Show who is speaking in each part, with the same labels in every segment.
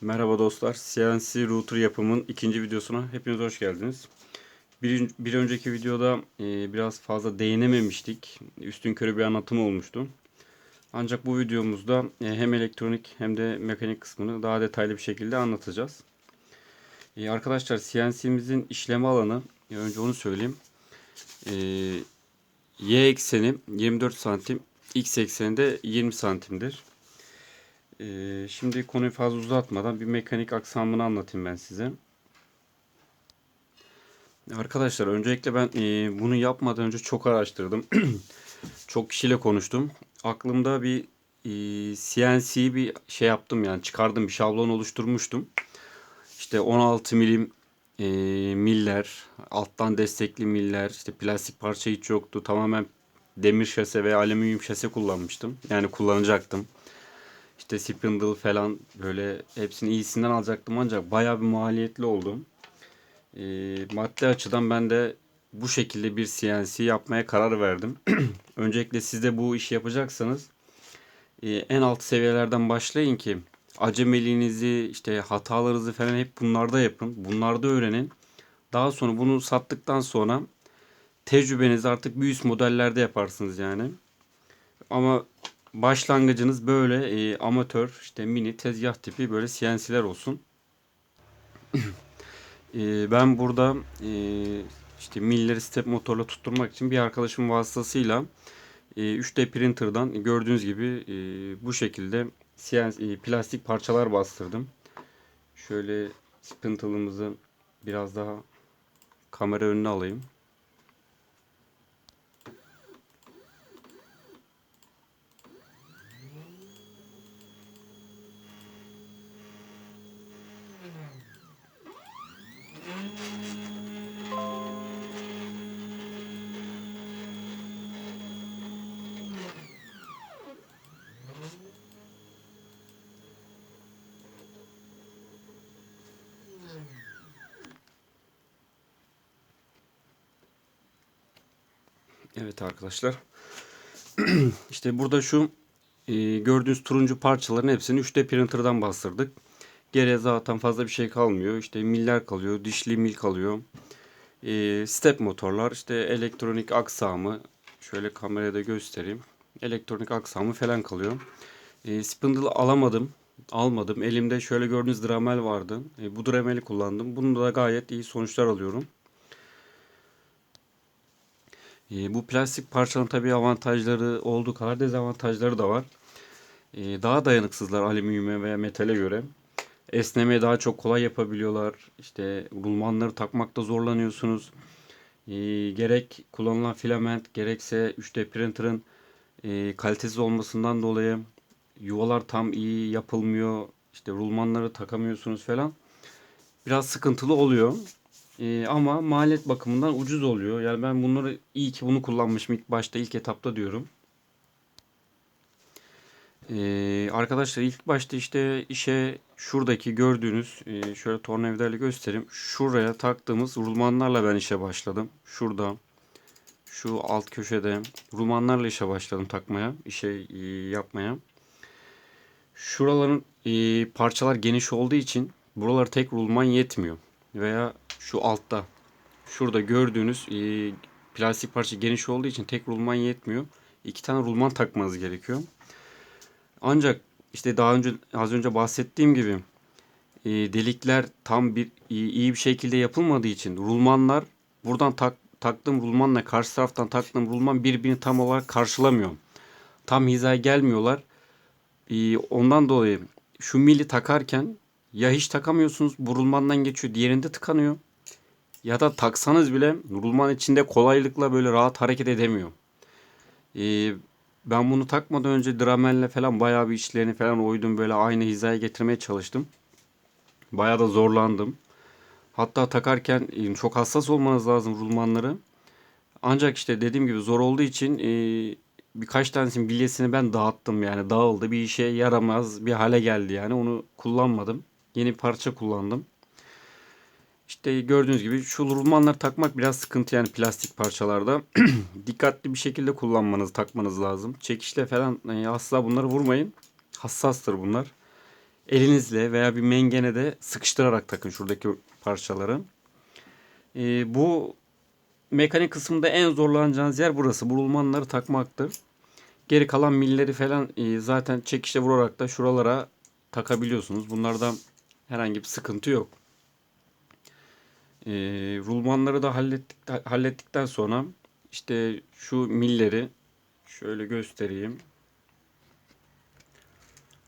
Speaker 1: Merhaba dostlar. CNC router yapımın ikinci videosuna hepiniz hoş geldiniz. Bir, bir önceki videoda e, biraz fazla değinememiştik. Üstün körü bir anlatım olmuştu. Ancak bu videomuzda e, hem elektronik hem de mekanik kısmını daha detaylı bir şekilde anlatacağız. E, arkadaşlar CNC'mizin işleme alanı, e, önce onu söyleyeyim. E, y ekseni 24 santim, x ekseni de 20 santimdir. Ee, şimdi konuyu fazla uzatmadan bir mekanik aksamını anlatayım ben size. Arkadaşlar öncelikle ben e, bunu yapmadan önce çok araştırdım. çok kişiyle konuştum. Aklımda bir e, CNC bir şey yaptım yani çıkardım bir şablon oluşturmuştum. İşte 16 milim e, miller, alttan destekli miller, işte plastik parça hiç yoktu. Tamamen demir şase veya alüminyum şase kullanmıştım. Yani kullanacaktım işte spindle falan böyle hepsini iyisinden alacaktım ancak bayağı bir maliyetli oldu. E, maddi açıdan ben de bu şekilde bir CNC yapmaya karar verdim. Öncelikle siz de bu işi yapacaksanız e, en alt seviyelerden başlayın ki acemiliğinizi işte hatalarınızı falan hep bunlarda yapın. Bunlarda öğrenin. Daha sonra bunu sattıktan sonra tecrübenizi artık bir üst modellerde yaparsınız yani. Ama başlangıcınız böyle e, amatör işte mini tezgah tipi böyle CNC'ler olsun. e, ben burada e, işte milleri step motorla tutturmak için bir arkadaşım vasıtasıyla e, 3D printer'dan gördüğünüz gibi e, bu şekilde CNC, e, plastik parçalar bastırdım. Şöyle spindle'ımızı biraz daha kamera önüne alayım. Evet arkadaşlar. işte burada şu e, gördüğünüz turuncu parçaların hepsini 3D printer'dan bastırdık. Geriye zaten fazla bir şey kalmıyor. İşte miller kalıyor, dişli mil kalıyor. E, step motorlar, işte elektronik aksamı, şöyle kamerada da göstereyim. Elektronik aksamı falan kalıyor. E, spindle alamadım, almadım. Elimde şöyle gördüğünüz Dremel vardı. E, bu Dremel'i kullandım. Bunda da gayet iyi sonuçlar alıyorum. E, bu plastik parçanın tabii avantajları olduğu kadar dezavantajları da var. E, daha dayanıksızlar alüminyuma veya metale göre. Esnemeyi daha çok kolay yapabiliyorlar. İşte rulmanları takmakta zorlanıyorsunuz. E, gerek kullanılan filament gerekse 3D printer'ın e, kalitesiz olmasından dolayı yuvalar tam iyi yapılmıyor. İşte rulmanları takamıyorsunuz falan. Biraz sıkıntılı oluyor. Ee, ama maliyet bakımından ucuz oluyor. Yani ben bunları iyi ki bunu kullanmışım ilk başta ilk etapta diyorum. Ee, arkadaşlar ilk başta işte işe şuradaki gördüğünüz e, şöyle tornavidayla göstereyim. Şuraya taktığımız rulmanlarla ben işe başladım. Şurada şu alt köşede rulmanlarla işe başladım takmaya, işe e, yapmaya. Şuraların e, parçalar geniş olduğu için buralar tek rulman yetmiyor. Veya şu altta şurada gördüğünüz e, plastik parça geniş olduğu için tek rulman yetmiyor. İki tane rulman takmanız gerekiyor. Ancak işte daha önce az önce bahsettiğim gibi e, delikler tam bir iyi, iyi bir şekilde yapılmadığı için rulmanlar buradan tak, taktığım rulmanla karşı taraftan taktığım rulman birbirini tam olarak karşılamıyor. Tam hizaya gelmiyorlar. E, ondan dolayı şu mili takarken ya hiç takamıyorsunuz bu rulmandan geçiyor diğerinde tıkanıyor. Ya da taksanız bile rulman içinde kolaylıkla böyle rahat hareket edemiyor. Ee, ben bunu takmadan önce Dramel'le falan bayağı bir işlerini falan oydum böyle aynı hizaya getirmeye çalıştım. Bayağı da zorlandım. Hatta takarken e, çok hassas olmanız lazım rulmanları. Ancak işte dediğim gibi zor olduğu için e, birkaç tanesinin bilyesini ben dağıttım yani dağıldı bir işe yaramaz bir hale geldi yani onu kullanmadım. Yeni parça kullandım. İşte gördüğünüz gibi şu rulmanları takmak biraz sıkıntı yani plastik parçalarda. Dikkatli bir şekilde kullanmanız, takmanız lazım. Çekişle falan yani asla bunları vurmayın. Hassastır bunlar. elinizle veya bir mengene de sıkıştırarak takın şuradaki parçaları. Ee, bu mekanik kısmında en zorlanacağınız yer burası. Bu rulmanları takmaktır. Geri kalan milleri falan e, zaten çekişle vurarak da şuralara takabiliyorsunuz. Bunlardan herhangi bir sıkıntı yok. E, rulmanları da hallettik, hallettikten sonra işte şu milleri şöyle göstereyim.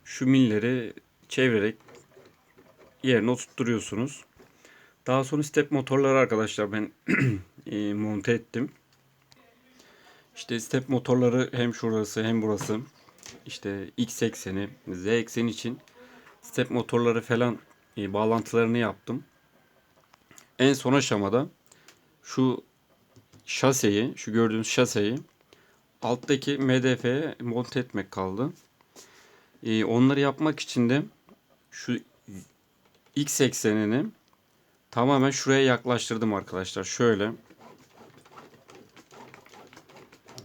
Speaker 1: Şu milleri çevirerek yerine oturtturuyorsunuz. Daha sonra step motorları arkadaşlar ben e, monte ettim. İşte step motorları hem şurası hem burası. İşte X ekseni, Z ekseni için step motorları falan e, bağlantılarını yaptım. En son aşamada şu şaseyi, şu gördüğünüz şaseyi alttaki MDF'ye monte etmek kaldı. E, onları yapmak için de şu X eksenini tamamen şuraya yaklaştırdım arkadaşlar. Şöyle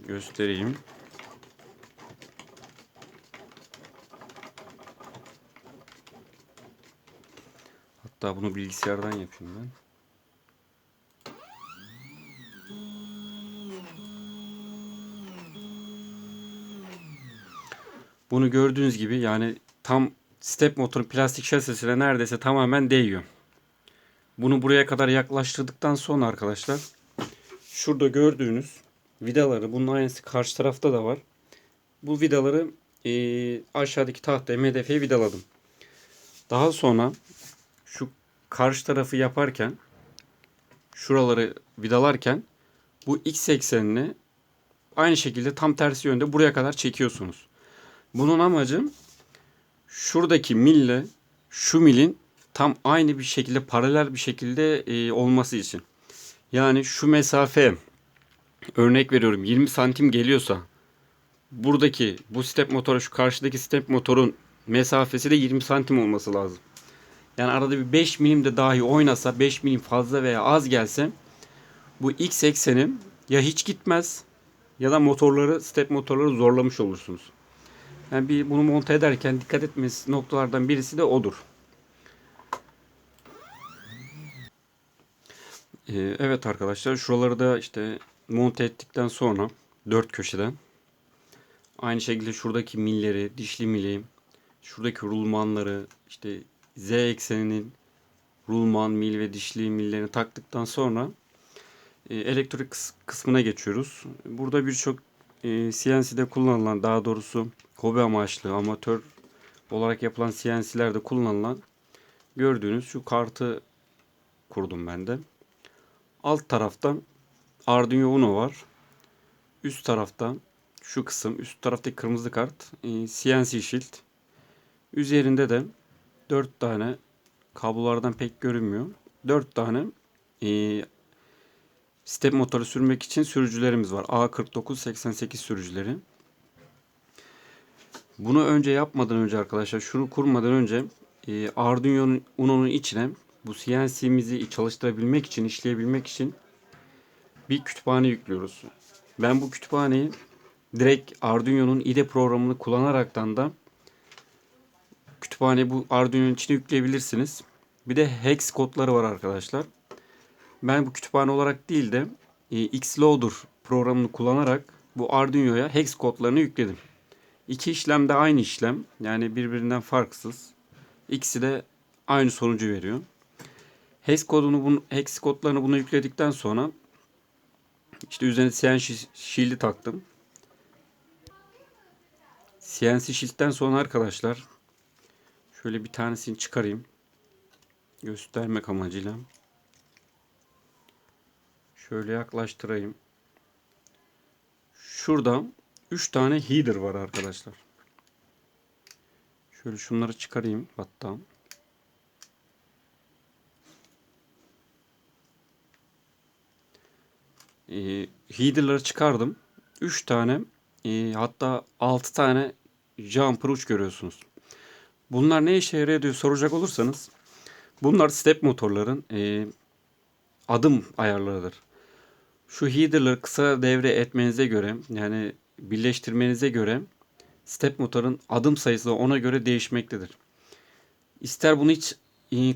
Speaker 1: göstereyim. Hatta bunu bilgisayardan yapayım ben. Bunu gördüğünüz gibi yani tam step motorun plastik şasisine neredeyse tamamen değiyor. Bunu buraya kadar yaklaştırdıktan sonra arkadaşlar şurada gördüğünüz vidaları bunun aynısı karşı tarafta da var. Bu vidaları e, aşağıdaki tahtaya MDF'ye vidaladım. Daha sonra şu karşı tarafı yaparken şuraları vidalarken bu x eksenini aynı şekilde tam tersi yönde buraya kadar çekiyorsunuz. Bunun amacı şuradaki mille şu milin tam aynı bir şekilde paralel bir şekilde e, olması için. Yani şu mesafe örnek veriyorum 20 santim geliyorsa buradaki bu step motora şu karşıdaki step motorun mesafesi de 20 santim olması lazım. Yani arada bir 5 milim de dahi oynasa 5 milim fazla veya az gelse bu x ekseni ya hiç gitmez ya da motorları step motorları zorlamış olursunuz. Yani bir bunu monte ederken dikkat etmesi noktalardan birisi de odur. Ee, evet arkadaşlar şuraları da işte monte ettikten sonra dört köşeden aynı şekilde şuradaki milleri, dişli mili, şuradaki rulmanları, işte z ekseninin rulman, mil ve dişli millerini taktıktan sonra e, elektrik kıs- kısmına geçiyoruz. Burada birçok e, CNC'de kullanılan daha doğrusu hobi amaçlı, amatör olarak yapılan CNC'lerde kullanılan gördüğünüz şu kartı kurdum ben de. Alt taraftan Arduino Uno var. Üst tarafta şu kısım, üst taraftaki kırmızı kart e, CNC Shield. Üzerinde de 4 tane kablolardan pek görünmüyor. 4 tane e, step motoru sürmek için sürücülerimiz var. A4988 sürücüleri. Bunu önce yapmadan önce arkadaşlar şunu kurmadan önce e, Arduino Uno'nun içine bu CNC'mizi çalıştırabilmek için, işleyebilmek için bir kütüphane yüklüyoruz. Ben bu kütüphaneyi direkt Arduino'nun IDE programını kullanaraktan da kütüphane bu Arduino'nun içine yükleyebilirsiniz. Bir de hex kodları var arkadaşlar. Ben bu kütüphane olarak değil de e, Xloader programını kullanarak bu Arduino'ya hex kodlarını yükledim. İki işlem de aynı işlem. Yani birbirinden farksız. İkisi de aynı sonucu veriyor. Hex kodunu bunu, hex kodlarını buna yükledikten sonra işte üzerine CNC Shield'i taktım. CNC Shield'den sonra arkadaşlar şöyle bir tanesini çıkarayım. Göstermek amacıyla. Şöyle yaklaştırayım. Şurada 3 tane header var arkadaşlar. Şöyle şunları çıkarayım hatta. e, header'ları çıkardım. 3 tane e, hatta 6 tane jumper uç görüyorsunuz. Bunlar ne işe yarıyor diye soracak olursanız bunlar step motorların e, adım ayarlarıdır. Şu header'ları kısa devre etmenize göre yani birleştirmenize göre step motorun adım sayısı ona göre değişmektedir. İster bunu hiç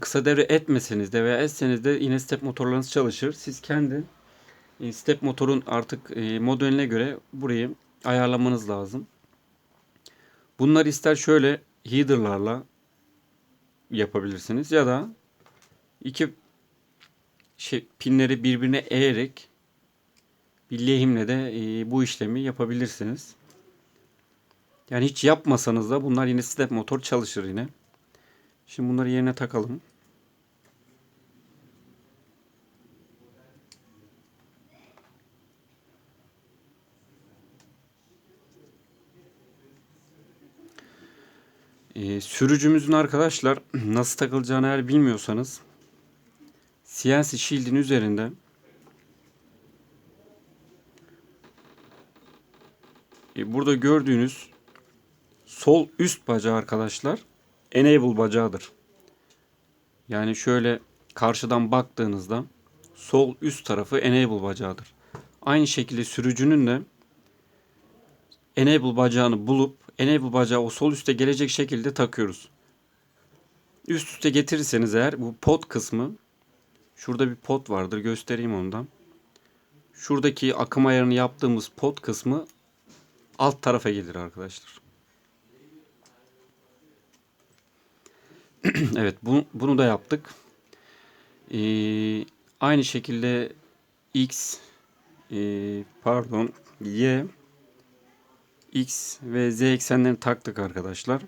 Speaker 1: kısa devre etmeseniz de veya etseniz de yine step motorlarınız çalışır. Siz kendi step motorun artık modeline göre burayı ayarlamanız lazım. Bunları ister şöyle header'larla yapabilirsiniz ya da iki şey, pinleri birbirine eğerek bir lehimle de e, bu işlemi yapabilirsiniz. Yani hiç yapmasanız da bunlar yine step motor çalışır yine. Şimdi bunları yerine takalım. Ee, sürücümüzün arkadaşlar nasıl takılacağını eğer bilmiyorsanız CNC Shield'in üzerinde burada gördüğünüz sol üst bacağı arkadaşlar enable bacağıdır. Yani şöyle karşıdan baktığınızda sol üst tarafı enable bacağıdır. Aynı şekilde sürücünün de enable bacağını bulup enable bacağı o sol üste gelecek şekilde takıyoruz. Üst üste getirirseniz eğer bu pot kısmı şurada bir pot vardır göstereyim ondan. Şuradaki akım ayarını yaptığımız pot kısmı alt tarafa gelir arkadaşlar. evet bu, bunu da yaptık. Ee, aynı şekilde X e, pardon Y X ve Z eksenlerini taktık arkadaşlar.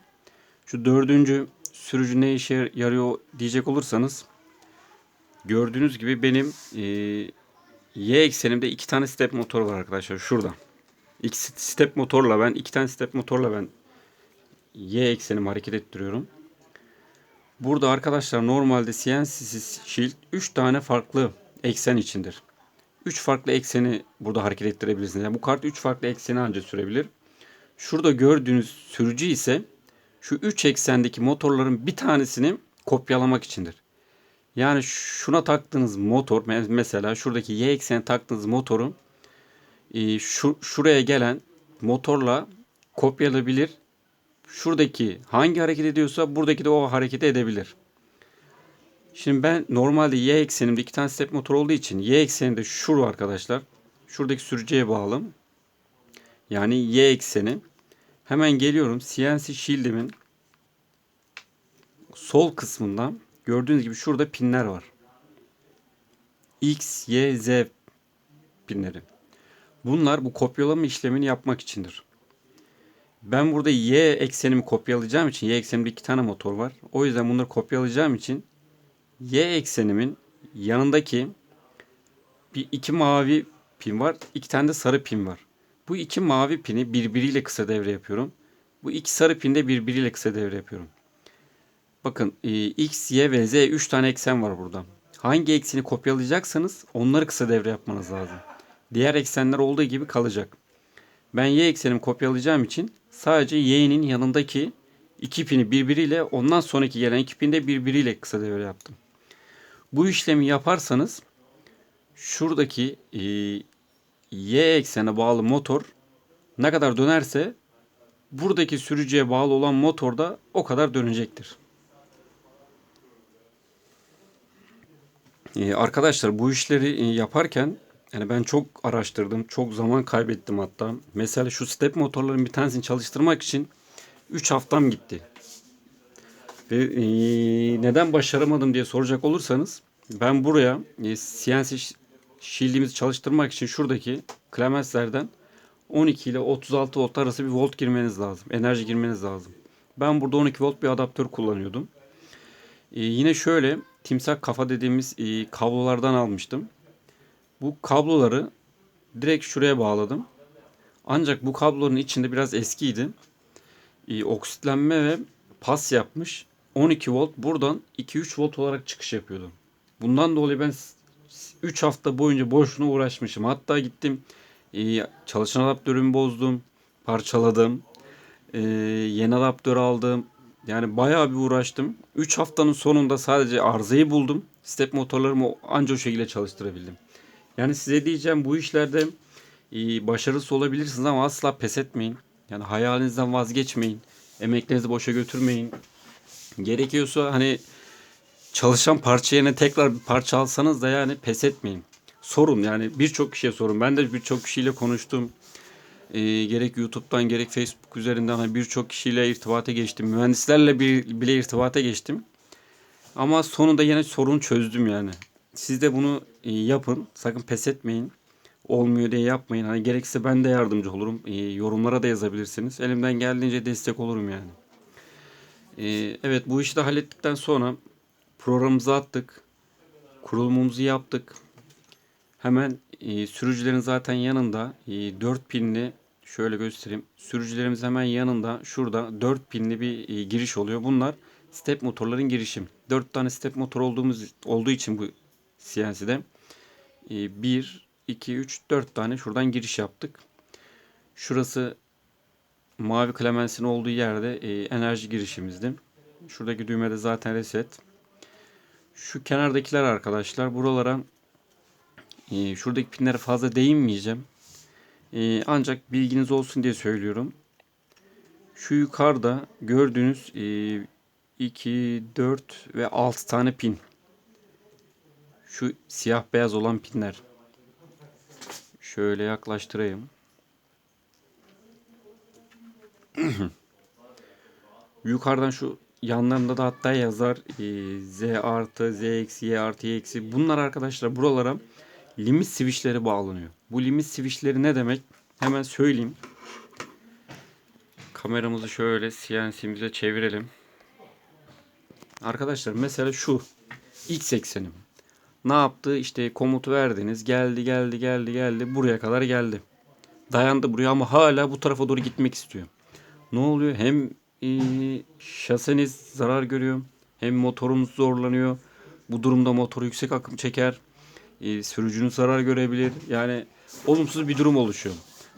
Speaker 1: Şu dördüncü sürücü ne işe yarıyor diyecek olursanız gördüğünüz gibi benim e, Y eksenimde iki tane step motor var arkadaşlar şurada. İki step motorla ben iki tane step motorla ben Y eksenimi hareket ettiriyorum. Burada arkadaşlar normalde CNC Shield 3 tane farklı eksen içindir. 3 farklı ekseni burada hareket ettirebilirsiniz. Yani bu kart 3 farklı ekseni ancak sürebilir. Şurada gördüğünüz sürücü ise şu 3 eksendeki motorların bir tanesini kopyalamak içindir. Yani şuna taktığınız motor mesela şuradaki Y ekseni taktığınız motoru e, şu şuraya gelen motorla kopyalayabilir şuradaki hangi hareket ediyorsa buradaki de o hareketi edebilir. Şimdi ben normalde y eksenimde iki tane step motor olduğu için y ekseninde şuru arkadaşlar. Şuradaki sürücüye bağlı. Yani y ekseni. Hemen geliyorum CNC shield'imin sol kısmından gördüğünüz gibi şurada pinler var. X, Y, Z pinleri. Bunlar bu kopyalama işlemini yapmak içindir. Ben burada y eksenimi kopyalayacağım için y eksenimde iki tane motor var. O yüzden bunları kopyalayacağım için y eksenimin yanındaki bir iki mavi pin var. iki tane de sarı pin var. Bu iki mavi pini birbiriyle kısa devre yapıyorum. Bu iki sarı pin de birbiriyle kısa devre yapıyorum. Bakın e, x, y ve z 3 tane eksen var burada. Hangi ekseni kopyalayacaksanız onları kısa devre yapmanız lazım. Diğer eksenler olduğu gibi kalacak. Ben y eksenimi kopyalayacağım için sadece y'nin yanındaki iki pini birbiriyle ondan sonraki gelen iki pini de birbiriyle kısa devre yaptım. Bu işlemi yaparsanız şuradaki e, y eksene bağlı motor ne kadar dönerse buradaki sürücüye bağlı olan motor da o kadar dönecektir. Ee, arkadaşlar bu işleri e, yaparken yani ben çok araştırdım, çok zaman kaybettim hatta. Mesela şu step motorların bir tanesini çalıştırmak için 3 haftam gitti. Ve e, neden başaramadım diye soracak olursanız ben buraya e, CNC shield'imizi çalıştırmak için şuradaki klemenslerden 12 ile 36 volt arası bir volt girmeniz lazım. Enerji girmeniz lazım. Ben burada 12 volt bir adaptör kullanıyordum. Ee, yine şöyle timsah kafa dediğimiz e, kablolardan almıştım. Bu kabloları direkt şuraya bağladım. Ancak bu kabloların içinde biraz eskiydi. E, oksitlenme ve pas yapmış. 12 volt buradan 2-3 volt olarak çıkış yapıyordu. Bundan dolayı ben 3 hafta boyunca boşuna uğraşmışım. Hatta gittim e, çalışan adaptörümü bozdum. Parçaladım. E, yeni adaptör aldım. Yani bayağı bir uğraştım. 3 haftanın sonunda sadece arızayı buldum. Step motorlarımı anca o şekilde çalıştırabildim. Yani size diyeceğim bu işlerde e, başarısız olabilirsiniz ama asla pes etmeyin. Yani hayalinizden vazgeçmeyin. Emeklerinizi boşa götürmeyin. Gerekiyorsa hani çalışan parça yerine tekrar bir parça alsanız da yani pes etmeyin. Sorun yani birçok kişiye sorun. Ben de birçok kişiyle konuştum. Ee, gerek YouTube'dan gerek Facebook üzerinden hani birçok kişiyle irtibata geçtim. Mühendislerle bir, bile irtibata geçtim. Ama sonunda yine sorun çözdüm yani. Siz de bunu e, yapın. Sakın pes etmeyin. Olmuyor diye yapmayın. Hani gerekse ben de yardımcı olurum. E, yorumlara da yazabilirsiniz. Elimden geldiğince destek olurum yani. E, evet bu işi de hallettikten sonra programımızı attık. Kurulumumuzu yaptık. Hemen e, sürücülerin zaten yanında e, 4 pinli şöyle göstereyim. Sürücülerimiz hemen yanında şurada 4 pinli bir e, giriş oluyor. Bunlar step motorların girişim. 4 tane step motor olduğumuz olduğu için bu CNC'de e, 1 2 3 4 tane şuradan giriş yaptık. Şurası mavi klemensin olduğu yerde e, enerji girişimizdi. Şuradaki düğmede zaten reset. Şu kenardakiler arkadaşlar buralara e, şuradaki pinlere fazla değinmeyeceğim. E, ancak bilginiz olsun diye söylüyorum. Şu yukarıda gördüğünüz e, 2, 4 ve 6 tane pin. Şu siyah beyaz olan pinler. Şöyle yaklaştırayım. Yukarıdan şu yanlarında da hatta yazar e, Z artı, Z eksi, Y artı, Y eksi. Bunlar arkadaşlar buralara limit switchleri bağlanıyor. Bu limit switchleri ne demek? Hemen söyleyeyim. Kameramızı şöyle CNC'mize çevirelim. Arkadaşlar mesela şu X eksenim. Ne yaptı? İşte komutu verdiniz. Geldi geldi geldi geldi. Buraya kadar geldi. Dayandı buraya ama hala bu tarafa doğru gitmek istiyor. Ne oluyor? Hem e, şaseniz zarar görüyor. Hem motorunuz zorlanıyor. Bu durumda motor yüksek akım çeker. E, sürücünüz zarar görebilir. Yani olumsuz bir durum oluşuyor.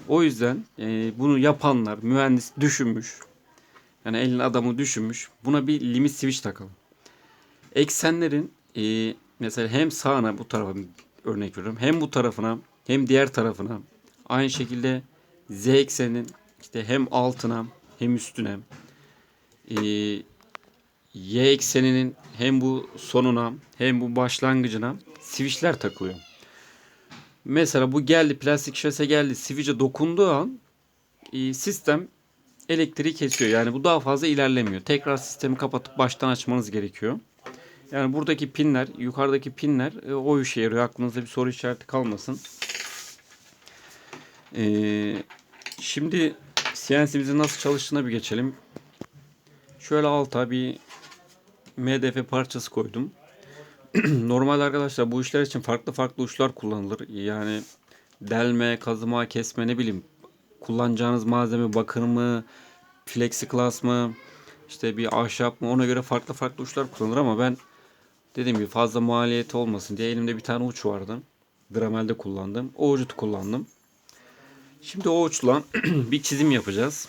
Speaker 1: O yüzden e, bunu yapanlar, mühendis düşünmüş. Yani elin adamı düşünmüş. Buna bir limit switch takalım. Eksenlerin e, mesela hem sağına bu tarafa örnek veriyorum. Hem bu tarafına hem diğer tarafına aynı şekilde z ekseninin işte hem altına hem üstüne e, y ekseninin hem bu sonuna hem bu başlangıcına switchler takılıyor. Mesela bu geldi plastik şase geldi switch'e dokunduğu an e, sistem elektriği kesiyor. Yani bu daha fazla ilerlemiyor. Tekrar sistemi kapatıp baştan açmanız gerekiyor. Yani buradaki pinler, yukarıdaki pinler e, o işe yarıyor. Aklınızda bir soru işareti kalmasın. Ee, şimdi CNC'mizin nasıl çalıştığına bir geçelim. Şöyle alta bir MDF parçası koydum. Normalde arkadaşlar bu işler için farklı farklı uçlar kullanılır. Yani delme, kazıma, kesme ne bileyim kullanacağınız malzeme bakır mı, plexiglass mı, işte bir ahşap mı ona göre farklı farklı uçlar kullanılır ama ben dediğim gibi fazla maliyeti olmasın diye elimde bir tane uç vardı. Dramel'de kullandım. O ucu kullandım. Şimdi o uçla bir çizim yapacağız.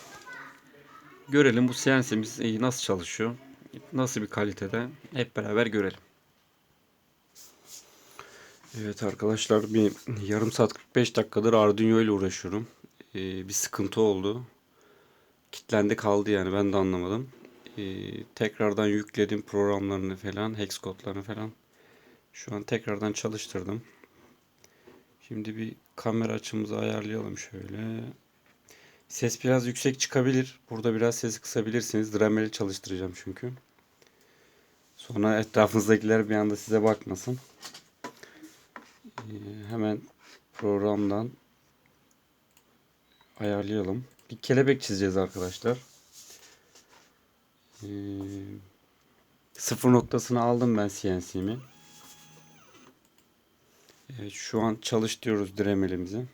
Speaker 1: Görelim bu CNC'miz nasıl çalışıyor. Nasıl bir kalitede. Hep beraber görelim. Evet arkadaşlar bir yarım saat 45 dakikadır Arduino ile uğraşıyorum. Ee, bir sıkıntı oldu. Kitlendi kaldı yani ben de anlamadım. Ee, tekrardan yükledim programlarını falan, hex kodlarını falan. Şu an tekrardan çalıştırdım. Şimdi bir kamera açımızı ayarlayalım şöyle. Ses biraz yüksek çıkabilir. Burada biraz sesi kısabilirsiniz. Dramel'i çalıştıracağım çünkü. Sonra etrafınızdakiler bir anda size bakmasın. Ee, hemen programdan ayarlayalım. Bir kelebek çizeceğiz arkadaşlar. Ee, sıfır noktasını aldım ben CNC'mi. Evet, şu an çalış diyoruz Dremel'imizi.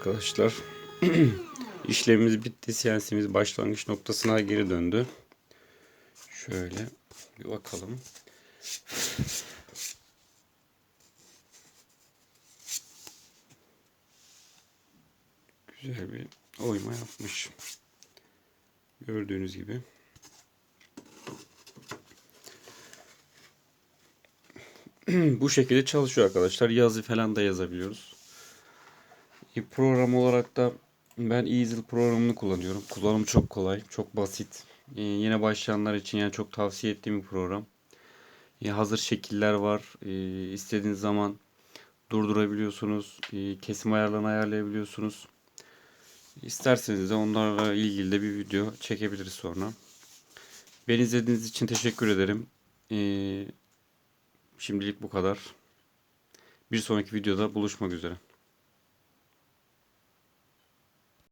Speaker 1: Arkadaşlar. İşlemimiz bitti. CNC'miz başlangıç noktasına geri döndü. Şöyle bir bakalım. Güzel bir oyma yapmış. Gördüğünüz gibi. Bu şekilde çalışıyor arkadaşlar. Yazı falan da yazabiliyoruz. Program olarak da ben Easel programını kullanıyorum. Kullanım çok kolay, çok basit. E, yine başlayanlar için yani çok tavsiye ettiğim bir program. E, hazır şekiller var. E, istediğiniz zaman durdurabiliyorsunuz. E, kesim ayarlarını ayarlayabiliyorsunuz. İsterseniz de onlarla ilgili de bir video çekebiliriz sonra. Beni izlediğiniz için teşekkür ederim. Ee, şimdilik bu kadar. Bir sonraki videoda buluşmak üzere.